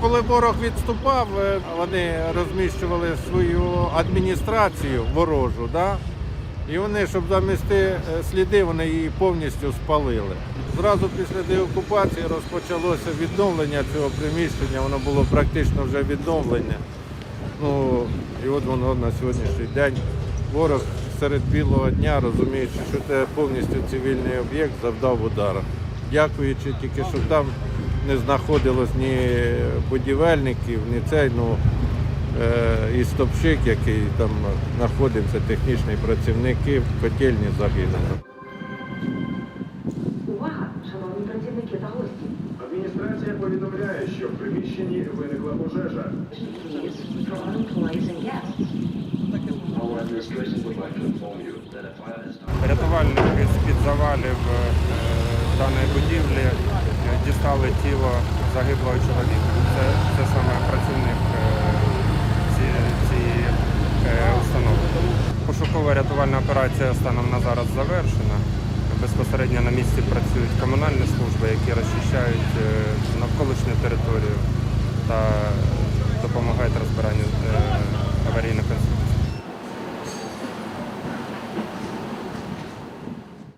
Коли ворог відступав, е, вони розміщували свою адміністрацію ворожу, да? і вони, щоб замести е, сліди, вони її повністю спалили. Зразу після деокупації розпочалося відновлення цього приміщення, воно було практично вже відновлене. Ну, і от воно на сьогоднішній день ворог серед білого дня, розуміючи, що це повністю цивільний об'єкт, завдав удару. Дякуючи тільки, що там не знаходилось ні будівельників, ні цей, ну е, і стопщик, який там знаходився, технічний працівник, в котельні загинув. Увага, шановні працівники та гості. Адміністрація повідомляє, що в приміщенні виникла пожежа. Рятувальники з-під завалів е, даної будівлі е, дістали тіло загиблого чоловіка. Це, це саме працівник е, цієї е, установи. Пошукова рятувальна операція станом на зараз завершена. Безпосередньо на місці працюють комунальні служби, які розчищають навколишню територію та